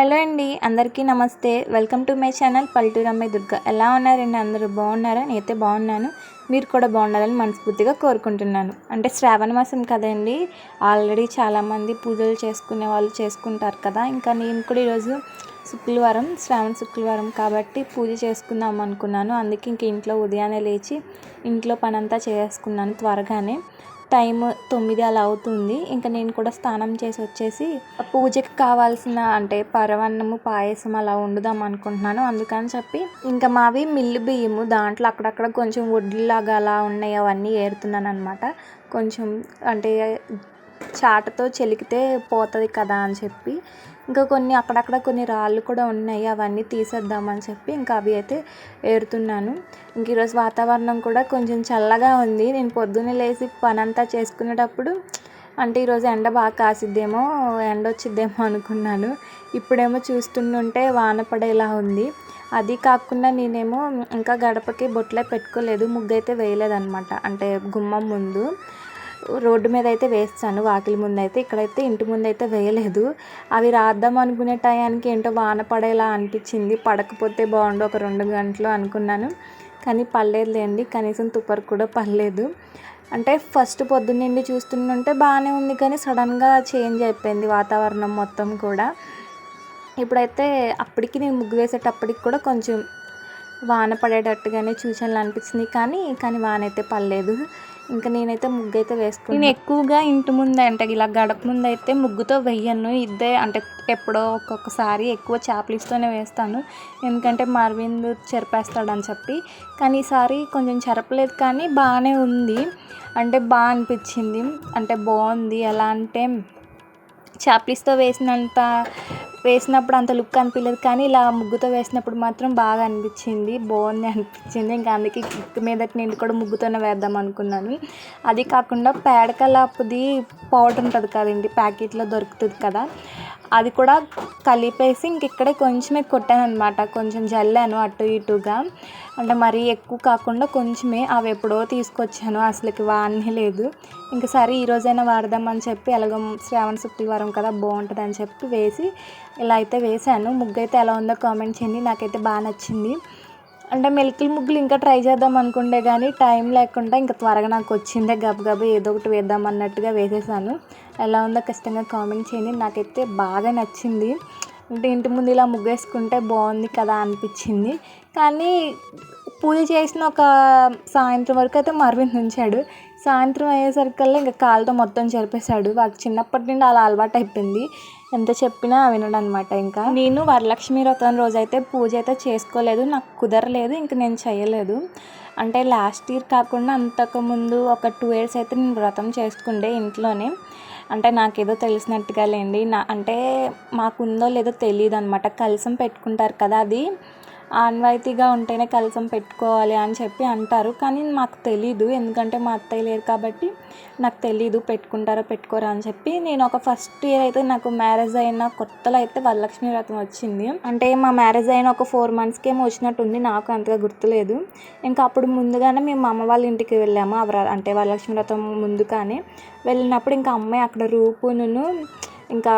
Hello అండి అందరికీ నమస్తే. Welcome to my channel Palleturamma Durga. ఎలా ఉన్నారండి? అందరూ బాగున్నారా? నేనైతే బాగున్నాను. మీరు కూడా బాగుండాలని మనస్ఫూర్తిగా కోరుకుంటున్నాను. అంటే శ్రావణ మాసం కదండి. ఆల్రెడీ చాలామంది పూజలు చేసుకునే వాళ్ళు చేసుకుంటారు కదా. ఇంకా నేను కూడా ఈరోజు శుక్రవారం శ్రావణ శుక్రవారం కాబట్టి పూజ చేసుకుందాం అనుకున్నాను. అందుకే ఇంక ఇంట్లో ఉదయాన్నే లేచి ఇంట్లో పనంతా చేసుకున్నాను త్వరగానే. టైం తొమ్మిది అలా అవుతుంది. ఇంకా నేను కూడా స్నానం చేసి వచ్చేసి పూజకి కావాల్సిన అంటే పరవన్నము పాయసం అలా వండుదాం అనుకుంటున్నాను. అందుకని చెప్పి ఇంకా మావి మిల్లు బియ్యము దాంట్లో అక్కడక్కడ కొంచెం వడ్లులాగా అలా ఉన్నాయి అవన్నీ ఏరుతున్నాను అనమాట కొంచెం అంటే చాటతో చెలికితే పోతుంది కదా అని చెప్పి. ఇంకా కొన్ని అక్కడక్కడ కొన్ని రాళ్ళు కూడా ఉన్నాయి అవన్నీ తీసేద్దామని చెప్పి ఇంకా అవి అయితే ఏరుతున్నాను. ఇంక ఈరోజు వాతావరణం కూడా కొంచెం చల్లగా ఉంది. నేను పొద్దున్నే లేచి పని అంతా చేసుకునేటప్పుడు అంటే ఈరోజు ఎండ బాగా కాసిద్దేమో ఎండ వచ్చిద్దేమో అనుకున్నాను. ఇప్పుడేమో చూస్తుంటే వాన పడేలా ఉంది. అది కాకుండా నేనేమో ఇంకా గడపకి బొట్లే పెట్టుకోలేదు ముగ్గు అయితే వేయలేదన్నమాట. అంటే గుమ్మం ముందు. రోడ్డు మీద అయితే వేస్తాను. వాకిలి ముందు అయితే ఇక్కడైతే ఇంటి ముందు అయితే వేయలేదు. అవి రాద్దాం అనుకునే టయానికి ఏంటో వాన పడేలా అనిపించింది. పడకపోతే బాగుండు ఒక రెండు గంటలు అనుకున్నాను. కానీ పర్లేదులేండి కనీసం తుప్పరు కూడా పర్లేదు అంటే ఫస్ట్ పొద్దున్నండి చూస్తుంటే బాగానే ఉంది కానీ సడన్గా చేంజ్ అయిపోయింది వాతావరణం మొత్తం కూడా. ఇప్పుడైతే అప్పటికి నేను ముగ్గు వేసేటప్పటికి కూడా కొంచెం వాన పడేటట్టుగానే చూసాను అనిపించింది. కానీ కానీ వాన అయితే పడలేదు. ఇంకా నేనైతే ముగ్గు అయితే వేసుకుని నేను ఎక్కువగా ఇంటి ముందు అంటే ఇలా గడప ముందు అయితే ముగ్గుతో వెయ్యను. ఇద్దే అంటే ఎప్పుడో ఒక్కొక్కసారి ఎక్కువ చాప్లిస్తోనే వేస్తాను. ఎందుకంటే మరవింద్ చెరిపేస్తాడని చెప్పి. కానీ ఈసారి కొంచెం చెరపలేదు కానీ బాగానే ఉంది. అంటే బాగా అనిపించింది. అంటే బాగుంది. ఎలా అంటే చాప్లిస్తో వేసినంత వేసినప్పుడు అంత లుక్ అనిపించలేదు కానీ ఇలా ముగ్గుతో వేసినప్పుడు మాత్రం బాగా అనిపించింది బాగుంది అనిపించింది. ఇంకా అందుకే మీదటి నేను కూడా ముగ్గుతోనే వేద్దాం అనుకున్నాను. అది కాకుండా పేడకలాపుది పౌడర్ ఉంటుంది కదండి ప్యాకెట్లో దొరుకుతుంది కదా అది కూడా కలిపేసి ఇంక ఇక్కడే కొంచెమే కొట్టాను అనమాట కొంచెం జల్లాను అటు ఇటుగా. అంటే మరీ ఎక్కువ కాకుండా కొంచెమే అవి ఎప్పుడో తీసుకొచ్చాను. అసలుకి వాడనే లేదు. ఇంక సరే ఈరోజైనా వాడదామని చెప్పి ఎలాగో శ్రావణ శుక్రవారం కదా బాగుంటుంది అని చెప్పి వేసి ఇలా అయితే వేసాను ముగ్గు అయితే ఎలా ఉందో కామెంట్ చేయండి. నాకైతే బాగా నచ్చింది. అంటే మెలికల ముగ్గులు ఇంకా ట్రై చేద్దాం అనుకుంటే కానీ టైం లేకుండా ఇంకా త్వరగా నాకు వచ్చిందే గబగబా ఏదో ఒకటి వేద్దాం అన్నట్టుగా వేసేసాను. ఎలా ఉందో ఖచ్చితంగా కామెంట్ చేయండి. నాకైతే బాగా నచ్చింది. అంటే ఇంటి ముందు ఇలా ముగ్గేసుకుంటే బాగుంది కదా అనిపించింది. కానీ పూజ చేసిన ఒక సాయంత్రం వరకు అయితే మరవింది ఉంచాడు సాయంత్రం అయ్యేసరికల్లా ఇంకా కాళ్ళతో మొత్తం చెరిపేశాడు. వాడికి చిన్నప్పటి నుండి అలా అలవాటు అయిపోయింది ఎంత చెప్పినా వినడు అనమాట ఇంకా. నేను వరలక్ష్మి వ్రతం రోజు అయితే పూజ అయితే చేసుకోలేదు. నాకు కుదరలేదు ఇంక నేను చేయలేదు. అంటే లాస్ట్ ఇయర్ కాకుండా అంతకుముందు ఒక టూ ఇయర్స్ అయితే నేను వ్రతం చేసుకుండే ఇంట్లోనే. అంటే నాకేదో తెలిసినట్టుగా లేండి. నా అంటే మాకుందో లేదో తెలియదు అనమాట కలిసం పెట్టుకుంటారు కదా అది. ఆన్వాయితీగా ఉంటేనే కలసం పెట్టుకోవాలి అని చెప్పి అంటారు. కానీ మాకు తెలీదు. ఎందుకంటే మా అత్తయ్య లేరు కాబట్టి నాకు తెలీదు. పెట్టుకుంటారో పెట్టుకోరా అని చెప్పి నేను ఒక ఫస్ట్ ఇయర్ అయితే నాకు మ్యారేజ్ అయిన కొత్తలో అయితే వరలక్ష్మి వ్రతం వచ్చింది. అంటే మా మ్యారేజ్ అయిన ఒక ఫోర్ మంత్స్కి ఏమో వచ్చినట్టుంది. నాకు అంతగా గుర్తులేదు. ఇంకా అప్పుడు ముందుగానే మేము అమ్మ వాళ్ళ ఇంటికి వెళ్ళాము. అంటే వరలక్ష్మి వ్రతం ముందుగానే వెళ్ళినప్పుడు ఇంకా అమ్మాయి అక్కడ రూపును ఇంకా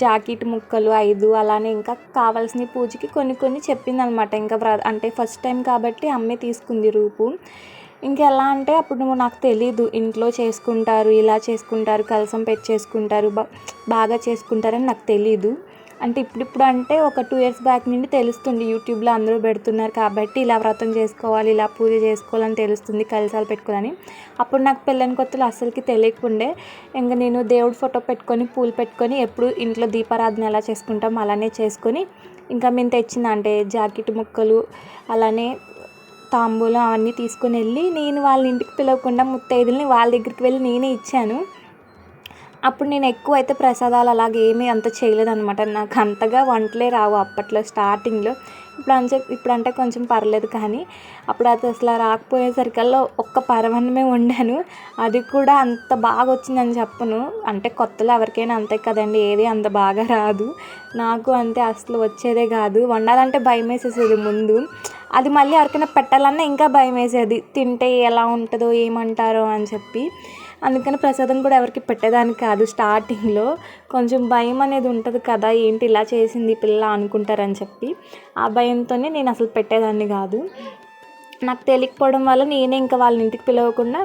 జాకెట్ ముక్కలు ఐదు అలానే ఇంకా కావాల్సిన పూజకి కొన్ని కొన్ని చెప్పిందనమాట. ఇంకా ఇంకా అంటే ఫస్ట్ టైం కాబట్టి అమ్మే తీసుకుంది రూపు. ఇంకెలా అంటే అప్పుడు నాకు తెలీదు ఇంట్లో చేసుకుంటారు ఇలా చేసుకుంటారు కలసం పెట్టి చేసుకుంటారు బాగా చేసుకుంటారని నాకు తెలీదు. అంటే ఇప్పుడిప్పుడు అంటే ఒక టూ ఇయర్స్ బ్యాక్ నుండి తెలుస్తుంది. యూట్యూబ్లో అందరూ పెడుతున్నారు కాబట్టి ఇలా వ్రతం చేసుకోవాలి ఇలా పూజ చేసుకోవాలని తెలుస్తుంది కలిసాలు పెట్టుకోవాలని. అప్పుడు నాకు పెళ్ళని కొత్తలు అసలుకి తెలియకుండే ఇంకా నేను దేవుడి ఫోటో పెట్టుకొని పూలు పెట్టుకొని ఎప్పుడు ఇంట్లో దీపారాధన ఎలా చేసుకుంటాం అలానే చేసుకొని ఇంకా మేము తెచ్చిన అంటే జాకెట్ ముక్కలు అలానే తాంబూలం అవన్నీ తీసుకొని వెళ్ళి నేను వాళ్ళ ఇంటికి పిలవకుండా ముత్తైదుల్ని వాళ్ళ దగ్గరికి వెళ్ళి నేనే ఇచ్చాను. అప్పుడు నేను ఎక్కువ అయితే ప్రసాదాలు అలాగే ఏమీ అంత చేయలేదన్నమాట. నాకు అంతగా వంటలే రావు అప్పట్లో స్టార్టింగ్లో. ఇప్పుడు అంటే ఇప్పుడు అంటే కొంచెం పర్లేదు కానీ అప్పుడు అది అసలు రాకపోయేసరికల్లా ఒక్క పరవన్నమే వండాను. అది కూడా అంత బాగా వచ్చిందని చెప్పను. అంటే కొత్తలో ఎవరికైనా అంతే కదండి ఏది అంత బాగా రాదు. నాకు అంతే అసలు వచ్చేదే కాదు. వండాలంటే భయం వేసేసేది ముందు. అది మళ్ళీ ఎవరికైనా పెట్టాలన్నా ఇంకా భయం వేసేది తింటే ఎలా ఉంటుందో ఏమంటారో అని చెప్పి. అందుకని ప్రసాదం కూడా ఎవరికి పెట్టేదాన్ని కాదు. స్టార్టింగ్లో కొంచెం భయం అనేది ఉంటుంది కదా ఏంటి ఇలా చేసింది ఈ పిల్ల అనుకుంటారని చెప్పి. ఆ భయంతోనే నేను అసలు పెట్టేదాన్ని కాదు. నాకు తెలియకపోవడం వల్ల నేనే ఇంకా వాళ్ళ ఇంటికి పిలవకుండా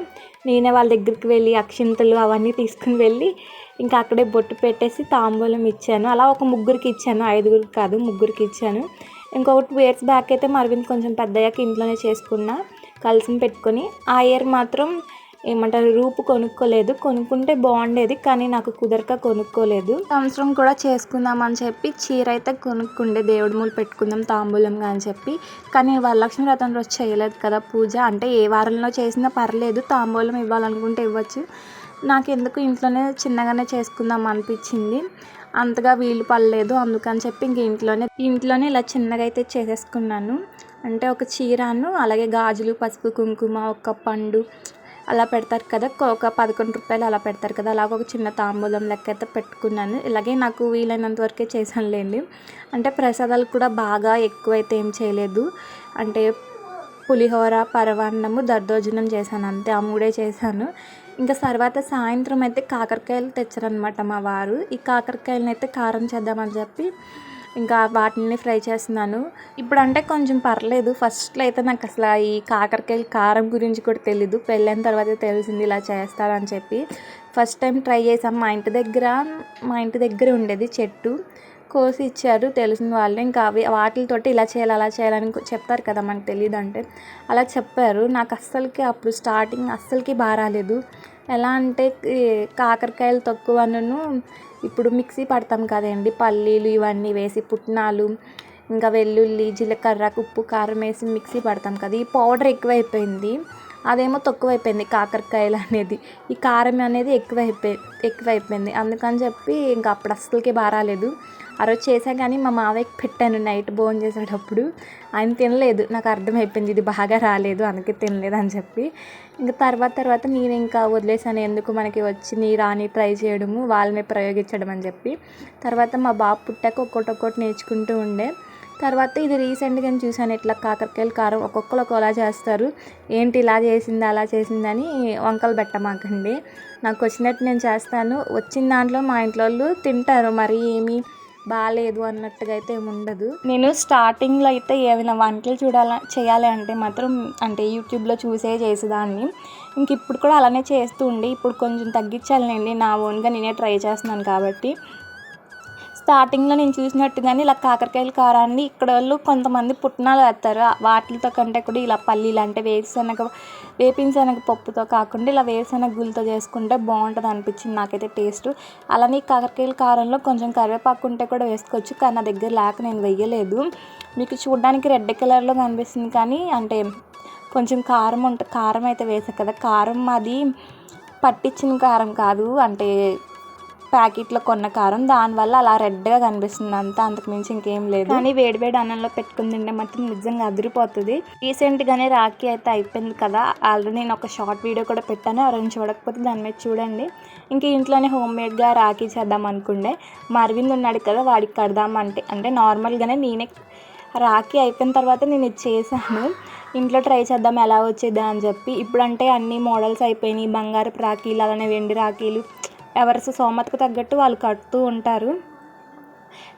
నేనే వాళ్ళ దగ్గరికి వెళ్ళి అక్షింతలు అవన్నీ తీసుకుని వెళ్ళి ఇంకా అక్కడే బొట్టు పెట్టేసి తాంబూలం ఇచ్చాను. అలా ఒక ముగ్గురికి ఇచ్చాను. ఐదుగురికి కాదు ముగ్గురికి ఇచ్చాను. ఇంకొక టూ ఇయర్స్ బ్యాక్ అయితే మరవింద్ కొంచెం పెద్దయ్యాక ఇంట్లోనే చేసుకున్నా. కలిసి పెట్టుకొని ఆ ఇయర్ మాత్రం ఏమంటారు రూపు కొనుక్కోలేదు. కొనుక్కుంటే బాగుండేది కానీ నాకు కుదరక కొనుక్కోలేదు. సంవత్సరం కూడా చేసుకుందాం అని చెప్పి చీర అయితే కొనుక్కుండే దేవుడి మూలు పెట్టుకుందాం తాంబూలంగా అని చెప్పి. కానీ వరలక్ష్మి వ్రతం రోజు చేయలేదు కదా పూజ. అంటే ఏ వారంలో చేసినా పర్లేదు తాంబూలం ఇవ్వాలనుకుంటే ఇవ్వచ్చు. నాకు ఎందుకు ఇంట్లోనే చిన్నగానే చేసుకుందాం అనిపించింది. అంతగా వీలు పడలేదు అందుకని చెప్పి ఇంక ఇంట్లోనే ఇంట్లోనే ఇలా చిన్నగా అయితే చేసేసుకున్నాను. అంటే ఒక చీరను అలాగే గాజులు పసుపు కుంకుమ ఒక పండు అలా పెడతారు కదా. ఒక పదకొండు రూపాయలు అలా పెడతారు కదా. అలాగ ఒక చిన్న తాంబూలం లెక్క అయితే పెట్టుకున్నాను. ఇలాగే నాకు వీలైనంత వరకే చేశానులేండి. అంటే ప్రసాదాలు కూడా బాగా ఎక్కువైతే ఏం చేయలేదు. అంటే పులిహోర పరవాన్నము దద్దోజనం చేశాను అంతే. ఆ మూడే చేశాను. ఇంకా తర్వాత సాయంత్రం అయితే కాకరకాయలు తెచ్చారనమాట మా వారు. ఈ కాకరకాయలను అయితే కారం చేద్దామని చెప్పి ఇంకా వాటిని ఫ్రై చేస్తున్నాను. ఇప్పుడు అంటే కొంచెం పర్లేదు. ఫస్ట్లో అయితే నాకు అసలు ఈ కాకరకాయలు కారం గురించి కూడా తెలీదు. పెళ్ళైన తర్వాత తెలిసింది ఇలా చేస్తారని చెప్పి. ఫస్ట్ టైం ట్రై చేసాం మా ఇంటి దగ్గర మా ఇంటి దగ్గర ఉండేది చెట్టు. కోసి ఇచ్చారు. తెలిసిన వాళ్ళు. ఇంకా అవి వాటితోటి ఇలా చేయాలి అలా చేయాలని చెప్తారు కదా మనకు తెలియదు అంటే. అలా చెప్పారు. నాకు అస్సలకి అప్పుడు స్టార్టింగ్ అస్సలకి బాగా రాలేదు ఎలా అంటే కాకరకాయలు తక్కువను ఇప్పుడు మిక్సీ పడతాం కదండి. పల్లీలు ఇవన్నీ వేసి పుట్నాలు ఇంకా వెల్లుల్లి జీలకర్ర ఉప్పు కారం వేసి మిక్సీ పడతాం కదా. ఈ పౌడర్ ఎక్కువైపోయింది. అదేమో తక్కువైపోయింది కాకరకాయలు అనేది. ఈ కారం అనేది ఎక్కువైపోయి ఎక్కువైపోయింది. అందుకని చెప్పి ఇంకా అప్పుడు అస్సలకి బాగా రాలేదు ఆ రోజు చేసా కానీ మా మావయ్యకి పెట్టాను నైట్ భోజనం చేసేటప్పుడు. ఆయన తినలేదు. నాకు అర్థమైపోయింది ఇది బాగా రాలేదు అందుకే తినలేదు అని చెప్పి. ఇంకా తర్వాత తర్వాత నేను ఇంకా వదిలేసాను ఎందుకు మనకి వచ్చి నీ రాని ట్రై చేయడము వాళ్ళని ప్రయోగించడం అని చెప్పి. తర్వాత మా బాబు పుట్టాక ఒక్కొక్కటి ఒక్కొక్కటి నేర్చుకుంటూ ఉండే. తర్వాత ఇది రీసెంట్గా చూశాను. ఇట్లా కాకరకాయలు కారం ఒక్కొక్కరు ఒకలా చేస్తారు. ఏంటి ఇలా చేసింది అలా చేసిందని వంకలు పెట్టమాకండి. నాకు వచ్చినట్టు నేను చేస్తాను. వచ్చిన దాంట్లో మా ఇంట్లో వాళ్ళు తింటారు. మరి ఏమి? బాగాలేదు అన్నట్టుగా అయితే ఏమి ఉండదు. నేను స్టార్టింగ్లో అయితే ఏమైనా వంటలు చూడాల చేయాలి అంటే మాత్రం అంటే యూట్యూబ్లో చూసే చేసేదాన్ని. ఇంక ఇప్పుడు కూడా అలానే చేస్తూ ఉండి ఇప్పుడు కొంచెం తగ్గించాలండి నా ఓన్గా నేనే ట్రై చేస్తున్నాను కాబట్టి. స్టార్టింగ్లో నేను చూసినట్టుగానే ఇలా కాకరకాయల కారాన్ని ఇక్కడ వాళ్ళు కొంతమంది పుట్నాలు వేస్తారు. వాటితో కంటే కూడా ఇలా పల్లీలు అంటే వేరుశనగ వేపించనగ పప్పుతో కాకుండా ఇలా వేరుశనగ గుళ్ళతో చేసుకుంటే బాగుంటుంది అనిపించింది నాకైతే టేస్ట్ అలానే కాకరకాయల కారంలో కొంచెం కరివేపాకు ఉంటే కూడా వేసుకోవచ్చు కానీ నా దగ్గర లేక నేను వేయలేదు. మీకు చూడడానికి రెడ్ కలర్లో కనిపిస్తుంది కానీ అంటే కొంచెం కారం ఉంటుంది కారం అయితే వేసాను కదా. కారం అది పట్టించిన కారం కాదు. అంటే ప్యాకెట్లో కొన్న కారం దానివల్ల అలా రెడ్గా కనిపిస్తుంది అంతా. అంతకుమించి ఇంకేం లేదు. కానీ వేడివేడి అన్నంలో పెట్టుకుని తింటే మాత్రం నిజంగా అదిరిపోతుంది. రీసెంట్గానే రాఖీ అయితే అయిపోయింది కదా. ఆల్రెడీ నేను ఒక షార్ట్ వీడియో కూడా పెట్టాను. ఎవరైనా చూడకపోతే దాని మీద చూడండి. ఇంక ఇంట్లోనే హోమ్ మేడ్గా రాఖీ చేద్దాం అనుకుండే. మరవింద్ ఉన్నాడు కదా వాడికి కడదామంటే అంటే. నార్మల్గానే నేనే రాఖీ అయిపోయిన తర్వాత నేను ఇది చేశాను. ఇంట్లో ట్రై చేద్దాం ఎలా వచ్చేదా అని చెప్పి. ఇప్పుడంటే అన్ని మోడల్స్ అయిపోయినాయి. బంగారపు రాఖీలు అలానే వెండి రాఖీలు ఎవరి సోమతకు తగ్గట్టు వాళ్ళు కడుతూ ఉంటారు.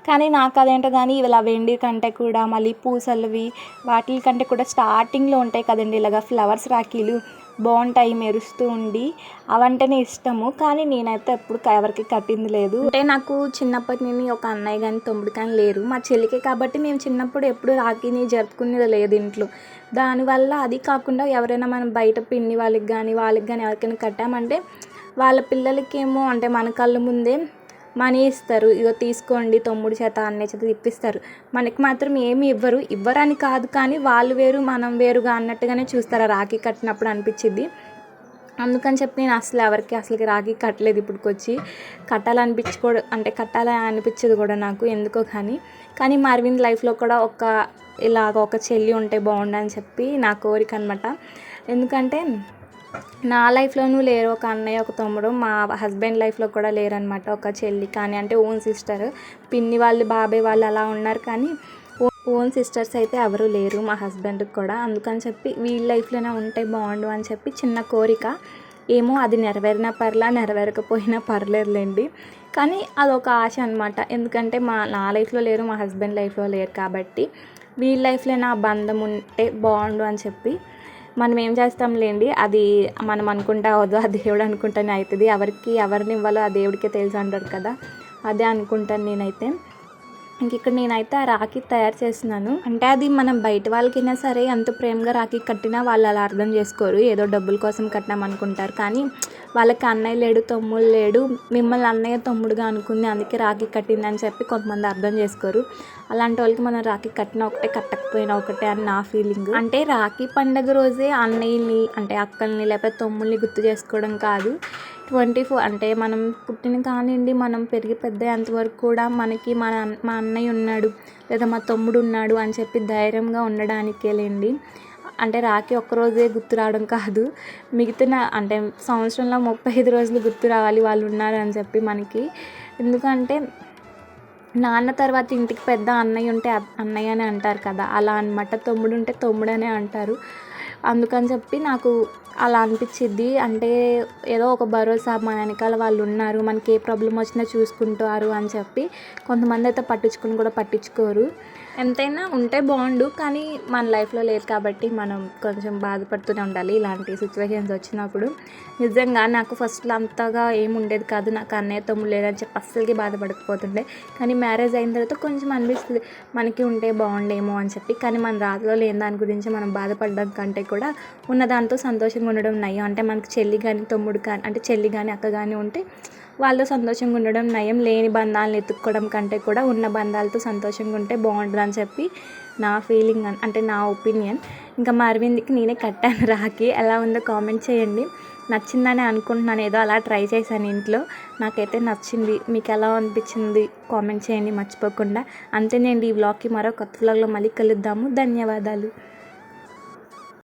కానీ నాకు అదేంటో కానీ ఇలా వెండి కంటే కూడా మళ్ళీ పూసలవి వాటి కంటే కూడా స్టార్టింగ్లో ఉంటాయి కదండి ఇలాగ ఫ్లవర్స్ రాఖీలు బాగుంటాయి మెరుస్తూ ఉండి అవంటేనే ఇష్టము. కానీ నేనైతే ఎప్పుడు ఎవరికి కట్టింది లేదు. అంటే నాకు చిన్నప్పటి నుండి ఒక అన్నయ్య కానీ తమ్ముడు కానీ లేరు. మా చెల్లికి కాబట్టి మేము చిన్నప్పుడు ఎప్పుడు రాఖీని జరుపుకునేది లేదు ఇంట్లో. దానివల్ల అది కాకుండా ఎవరైనా మనం బయట పిన్ని వాళ్ళకి కానీ వాళ్ళకి కానీ ఎవరికైనా కట్టామంటే వాళ్ళ పిల్లలకేమో అంటే మన కళ్ళ ముందే మనీ ఇస్తారు. ఇగో తీసుకోండి తమ్ముడు చేత అన్నయ్య చేత ఇప్పిస్తారు. మనకి మాత్రం ఏమి ఇవ్వరు. ఇవ్వరని కాదు కానీ వాళ్ళు వేరు మనం వేరుగా అన్నట్టుగానే చూస్తారు. రాఖీ కట్టినప్పుడు అనిపించింది అందుకని చెప్పి నేను అసలు ఎవరికి అసలుకి రాఖీ కట్టలేదు ఇప్పటికొచ్చి. కట్టాలనిపించి కూడా అంటే కట్టాలని అనిపించేది కూడా నాకు ఎందుకో కానీ. కానీ మా అరవింద్ లైఫ్లో కూడా ఒక ఇలాగ ఒక చెల్లి ఉంటే బాగుండని చెప్పి నా కోరిక అనమాట ఎందుకంటే నా లైఫ్లోనూ లేరు. ఒక అన్నయ్య ఒక తమ్ముడు. మా హస్బెండ్ లైఫ్లో కూడా లేరనమాట ఒక చెల్లి కానీ అంటే ఓన్ సిస్టర్. పిన్ని వాళ్ళు బాబాయ్ వాళ్ళు అలా ఉన్నారు కానీ ఓన్ సిస్టర్స్ అయితే ఎవరు లేరు మా హస్బెండ్కి కూడా. అందుకని చెప్పి వీళ్ళ లైఫ్లోనే ఉంటే బాగుండు అని చెప్పి చిన్న కోరిక. ఏమో అది నెరవేరినా పర్లా నెరవేరకపోయినా పర్లేదులేండి. కానీ అదొక ఆశ అనమాట ఎందుకంటే మా నా లైఫ్లో లేరు మా హస్బెండ్ లైఫ్లో లేరు కాబట్టి. వీళ్ళ లైఫ్లో నా బంధం ఉంటే బాగుండు అని చెప్పి మనం ఏం చేస్తాంలేండి? అది మనం అనుకుంటా అవద్దు ఆ దేవుడు అనుకుంటానే అవుతుంది ఎవరికి ఎవరిని ఇవ్వాలో ఆ దేవుడికే తెలుసు అంటారు కదా. అదే అనుకుంటాను నేనైతే. ఇంక ఇక్కడ నేనైతే ఆ రాఖీ తయారు చేస్తున్నాను. అంటే అది మనం బయట వాళ్ళకైనా సరే ఎంత ప్రేమగా రాఖీ కట్టినా వాళ్ళు అలా అర్థం చేసుకోరు. ఏదో డబ్బుల కోసం కట్టినాం అనుకుంటారు. కానీ వాళ్ళకి అన్నయ్య లేడు తమ్ముడు లేడు. మిమ్మల్ని అన్నయ్య తమ్ముడుగా అనుకుంది. అందుకే రాఖీ కట్టింది అని చెప్పి కొంతమంది అర్థం చేసుకోరు. అలాంటి వాళ్ళకి మనం రాఖీ కట్టిన ఒకటే కట్టకపోయినా ఒకటే అని నా ఫీలింగ్ అంటే రాఖీ పండగ రోజే అన్నయ్యని అంటే అక్కల్ని లేకపోతే తమ్ముల్ని గుర్తు చేసుకోవడం కాదు. ట్వంటీ ఫోర్ అంటే మనం పుట్టిన కానివ్వండి మనం పెరిగి పెద్ద అంతవరకు కూడా మనకి మన మా అన్నయ్య ఉన్నాడు లేదా మా తమ్ముడు ఉన్నాడు అని చెప్పి ధైర్యంగా ఉండడానికేలేండి. అంటే రాఖీ ఒక్కరోజే గుర్తు రావడం కాదు. మిగతా అంటే సంవత్సరంలో ముప్పై ఐదు రోజులు గుర్తు రావాలి వాళ్ళు ఉన్నారు అని చెప్పి మనకి. ఎందుకంటే నాన్న తర్వాత ఇంటికి పెద్ద అన్నయ్య ఉంటే అన్నయ్య అని అంటారు కదా. అలా అనమాట తమ్ముడు ఉంటే తమ్ముడు అనే అంటారు. అందుకని చెప్పి నాకు అలా అనిపించిద్ది. అంటే ఏదో ఒక భరోసా మన వెనకాల వాళ్ళు ఉన్నారు. మనకి ఏ ప్రాబ్లం వచ్చినా చూసుకుంటారు అని చెప్పి కొంతమంది అయితే పట్టించుకుని కూడా పట్టించుకోరు. ఎంతైనా ఉంటే బాగుండు కానీ మన లైఫ్లో లేదు కాబట్టి మనం కొంచెం బాధపడుతూనే ఉండాలి ఇలాంటి సిచ్యువేషన్స్ వచ్చినప్పుడు. నిజంగా నాకు ఫస్ట్లో అంతగా ఏమి ఉండేది కాదు నాకు అన్నయ్య తమ్ముడు లేదని చెప్పి అస్సలకి బాధపడకపోతుండే. కానీ మ్యారేజ్ అయిన తర్వాత కొంచెం అనిపిస్తుంది మనకి ఉంటే బాగుండేమో అని చెప్పి. కానీ మన రాతలో లేని దాని గురించి మనం బాధపడడం కంటే కూడా ఉన్న దాంతో సంతోషంగా ఉండడం నయ్యం అంటే మనకి చెల్లి కానీ తమ్ముడు కానీ అంటే చెల్లి కానీ అక్క కానీ ఉంటే వాళ్ళతో సంతోషంగా ఉండడం నయం లేని బంధాలను ఎత్తుక్కోవడం కంటే కూడా ఉన్న బంధాలతో సంతోషంగా ఉంటే బాగుంటుంది అని చెప్పి నా ఫీలింగ్ అంటే నా ఒపీనియన్ ఇంకా మా అరవింద్కి నేనే కట్టాను రాకి ఎలా ఉందో కామెంట్ చేయండి. నచ్చిందని అనుకుంటున్నాను. ఏదో అలా ట్రై చేశాను ఇంట్లో. నాకైతే నచ్చింది. మీకు ఎలా అనిపించింది కామెంట్ చేయండి. మర్చిపోకుండా. అంతేనండి ఈ వ్లాగ్కి మరో కొత్త వ్లాగ్లో మళ్ళీ కలుద్దాము. ధన్యవాదాలు.